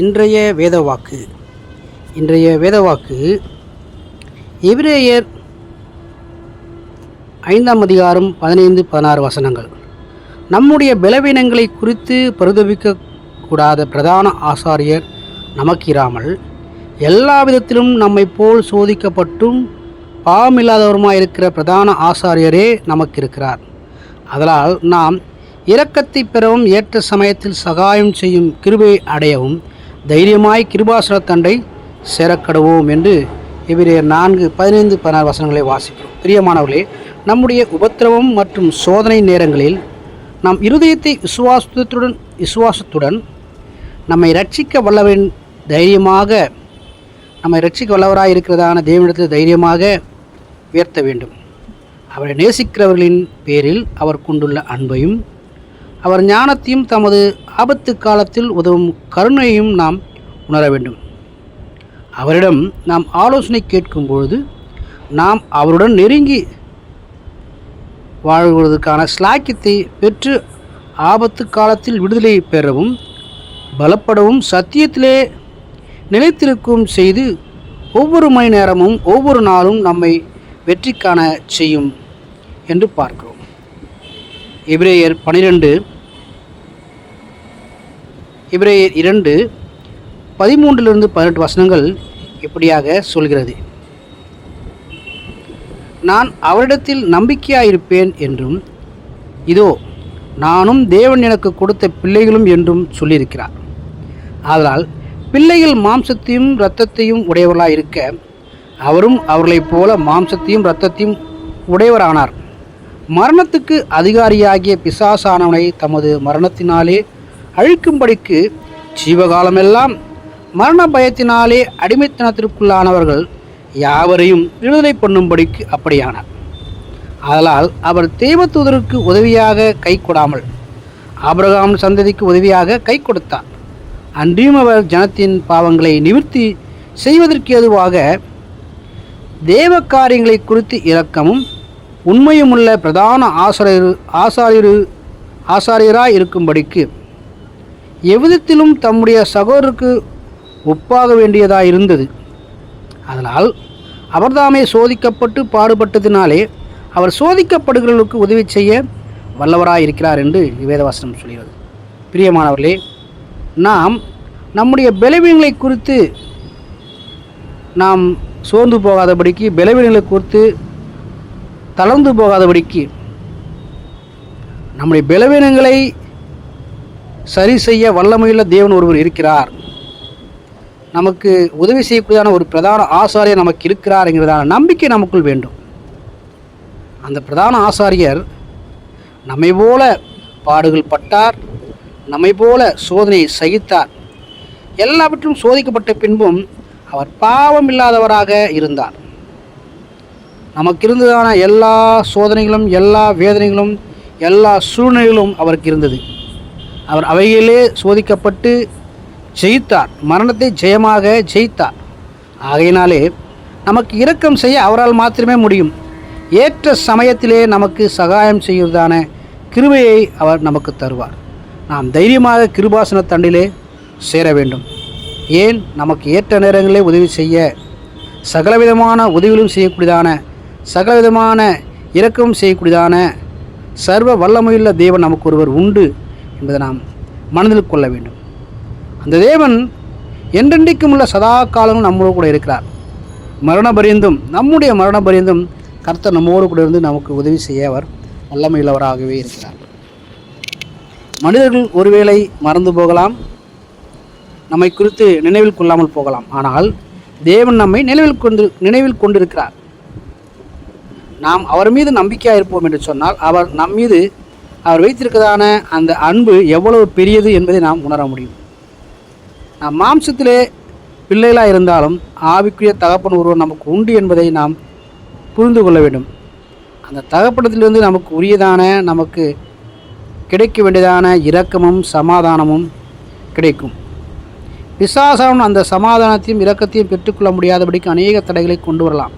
இன்றைய வேதவாக்கு. இன்றைய வேதவாக்கு எபிரேயர் ஐந்தாம் அதிகாரம் பதினைந்து பதினாறு வசனங்கள். நம்முடைய பலவீனங்களை குறித்து பரிதவிக்க கூடாத பிரதான ஆசாரியர் நமக்கிராமல் எல்லா விதத்திலும் நம்மை போல் சோதிக்கப்பட்டும் பாவமில்லாதவருமாய் இருக்கிற பிரதான ஆசாரியரே நமக்கு இருக்கிறார் அதனால் நாம் இரக்கத்தை பெறவும் ஏற்ற சமயத்தில் சகாயம் செய்யும் கிருபை அடையவும் தைரியமாய் கிருபாசனத்தண்டை சேரக்கடுவோம் என்று இவரையர் நான்கு பதினைந்து பதினாறு வசனங்களை வாசிக்கிறோம். பிரியமானவர்களே நம்முடைய உபத்திரவம் மற்றும் சோதனை நேரங்களில் நாம் இருதயத்தை விசுவாசத்துடன் விசுவாசத்துடன் நம்மை ரட்சிக்க வல்லவரின் தைரியமாக நம்மை ரட்சிக்க வல்லவராக இருக்கிறதான தேவனிடத்தில் தைரியமாக உயர்த்த வேண்டும். அவரை நேசிக்கிறவர்களின் பேரில் அவர் கொண்டுள்ள அன்பையும் அவர் ஞானத்தையும் தமது ஆபத்து காலத்தில் உதவும் கருணையையும் நாம் உணர வேண்டும். அவரிடம் நாம் ஆலோசனை கேட்கும் பொழுது நாம் அவருடன் நெருங்கி வாழ்வதற்கான ஸ்லாக்கியத்தை பெற்று ஆபத்து காலத்தில் விடுதலை பெறவும் பலப்படவும் சத்தியத்திலே நிலைத்திருக்கும் செய்து ஒவ்வொரு மணி நேரமும் ஒவ்வொரு நாளும் நம்மை வெற்றி காண செய்யும் என்று பார்க்கிறோம். எபிரேயர் பனிரெண்டு எபிரேயர் இரண்டு பதிமூன்றிலிருந்து பதினெட்டு வசனங்கள் இப்படியாக சொல்கிறது. நான் அவரிடத்தில் நம்பிக்கையாயிருப்பேன் என்றும் இதோ நானும் தேவன் எனக்கு கொடுத்த பிள்ளைகளும் என்றும் சொல்லியிருக்கிறார். ஆதலால் பிள்ளைகள் மாம்சத்தையும் இரத்தத்தையும் உடையவர்களாக இருக்க அவரும் அவர்களைப் போல மாம்சத்தையும் இரத்தத்தையும் உடையவரானார். மரணத்துக்கு அதிகாரியாகிய பிசாசானவனை தமது மரணத்தினாலே அழிக்கும்படிக்கு ஜீவகாலமெல்லாம் மரண பயத்தினாலே அடிமைத்தனத்திற்குள்ளானவர்கள் யாவரையும் விடுதலை பண்ணும்படிக்கு அப்படியானார். அதனால் அவர் தெய்வத்தூதருக்கு உதவியாக கை கொடாமல் ஆபிரகாம் சந்ததிக்கு உதவியாக கை கொடுத்தார். அன்றியும் அவர் ஜனத்தின் பாவங்களை நிவர்த்தி செய்வதற்கு ஏதுவாக தேவ காரியங்களை குறித்து இரக்கமும் உண்மையுமுள்ள பிரதான ஆசாரியர் ஆசாரியரு இருக்கும்படிக்கு எவ்விதத்திலும் தம்முடைய சகோதரருக்கு ஒப்பாக வேண்டியதாக இருந்தது. அதனால் அவர்தாமே சோதிக்கப்பட்டு பாடுபட்டதினாலே அவர் சோதிக்கப்படுகிறவர்களுக்கு உதவி செய்ய வல்லவராக இருக்கிறார் என்று வேதவாசனம் சொல்கிறது. பிரியமானவர்களே நாம் நம்முடைய பலவீனங்களை குறித்து நாம் சோர்ந்து போகாதபடிக்கு பலவீனங்களை குறித்து தளர்ந்து போகாதபடிக்கு நம்முடைய பலவீனங்களை சரி செய்ய வல்லமையுள்ள தேவன் ஒருவர் இருக்கிறார். நமக்கு உதவி செய்யக்கூடியதான ஒரு பிரதான ஆசாரியர் நமக்கு இருக்கிறாருங்கிறதான நம்பிக்கை நமக்குள் வேண்டும். அந்த பிரதான ஆசாரியர் நம்மை போல பாடுகள் பட்டார் நம்மை போல சோதனையை சகித்தார். எல்லாவற்றும் சோதிக்கப்பட்ட பின்பும் அவர் பாவம் இல்லாதவராக இருந்தார். நமக்கு இருந்ததான எல்லா சோதனைகளும் எல்லா வேதனைகளும் எல்லா சூழ்நிலைகளும் அவருக்கு இருந்தது. அவர் அவைகளிலே சோதிக்கப்பட்டு ஜெயித்தார். மரணத்தை ஜெயமாக ஜெயித்தார். ஆகையினாலே நமக்கு இரக்கம் செய்ய அவரால் மாத்திரமே முடியும். ஏற்ற சமயத்திலே நமக்கு சகாயம் செய்வதான கிருபையை அவர் நமக்கு தருவார். நாம் தைரியமாக கிருபாசன தண்டிலே சேர வேண்டும். ஏன்? நமக்கு ஏற்ற நேரங்களிலே உதவி செய்ய சகலவிதமான உதவிகளும் செய்யக்கூடியதான சகலவிதமான இரக்கமும் செய்யக்கூடியதான சர்வ வல்லமையுள்ள தேவன் நமக்கு ஒருவர் உண்டு. என்பதை நாம் மனதில் கொள்ள வேண்டும். அந்த தேவன் என்றென்றைக்கும் உள்ள சதா காலமும் நம்மளோடு கூட இருக்கிறார். மரண பரியந்தும் நம்முடைய மரண பரியந்தும் கர்த்தர் நம்மோடு கூட இருந்து நமக்கு உதவி செய்ய அவர் வல்லமையுள்ளவராகவே இருக்கிறார். மனிதர்கள் ஒருவேளை மறந்து போகலாம். நம்மை குறித்து நினைவில் கொள்ளாமல் போகலாம். ஆனால் தேவன் நம்மை நினைவில் கொண்டு நினைவில் கொண்டிருக்கிறார். நாம் அவர் மீது நம்பிக்கையாக இருப்போம் என்று சொன்னால் அவர் நம் மீது அவர் வைத்திருக்கிறதான அந்த அன்பு எவ்வளவு பெரியது என்பதை நாம் உணர முடியும். நாம் மாம்சத்திலே பிள்ளைகளாக இருந்தாலும் ஆவிக்குரிய தகப்பன் ஒருவர் நமக்கு உண்டு என்பதை நாம் புரிந்து கொள்ள வேண்டும். அந்த தகப்பனத்திலிருந்து நமக்கு உரியதான நமக்கு கிடைக்க வேண்டியதான இரக்கமும் சமாதானமும் கிடைக்கும். பிசாசாவும் அந்த சமாதானத்தையும் இரக்கத்தையும் பெற்றுக்கொள்ள முடியாதபடிக்கு அநேக தடைகளை கொண்டு வரலாம்.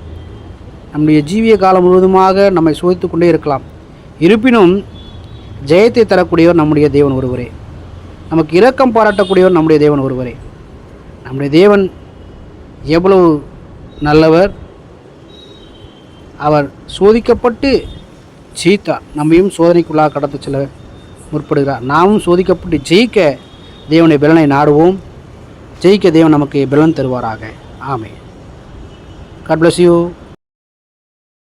நம்முடைய ஜீவிய காலம் முழுவதுமாக நம்மை சோதித்து கொண்டே இருக்கலாம். இருப்பினும் ஜெயத்தை தரக்கூடியவர் நம்முடைய தேவன் ஒருவரே. நமக்கு இரக்கம் பாராட்டக்கூடியவர் நம்முடைய தேவன் ஒருவரே. நம்முடைய தேவன் எவ்வளவு நல்லவர். அவர் சோதிக்கப்பட்டு ஜெயித்தார் நம்மையும் சோதனைக்குள்ளாக கடத்த செல்ல முற்படுகிறார். நாமும் சோதிக்கப்பட்டு ஜெயிக்க தேவனுடைய பலனை நாடுவோம். ஜெயிக்க தேவன் நமக்கு பலன் தருவாராக. ஆமே காட் பிளஸ் யூ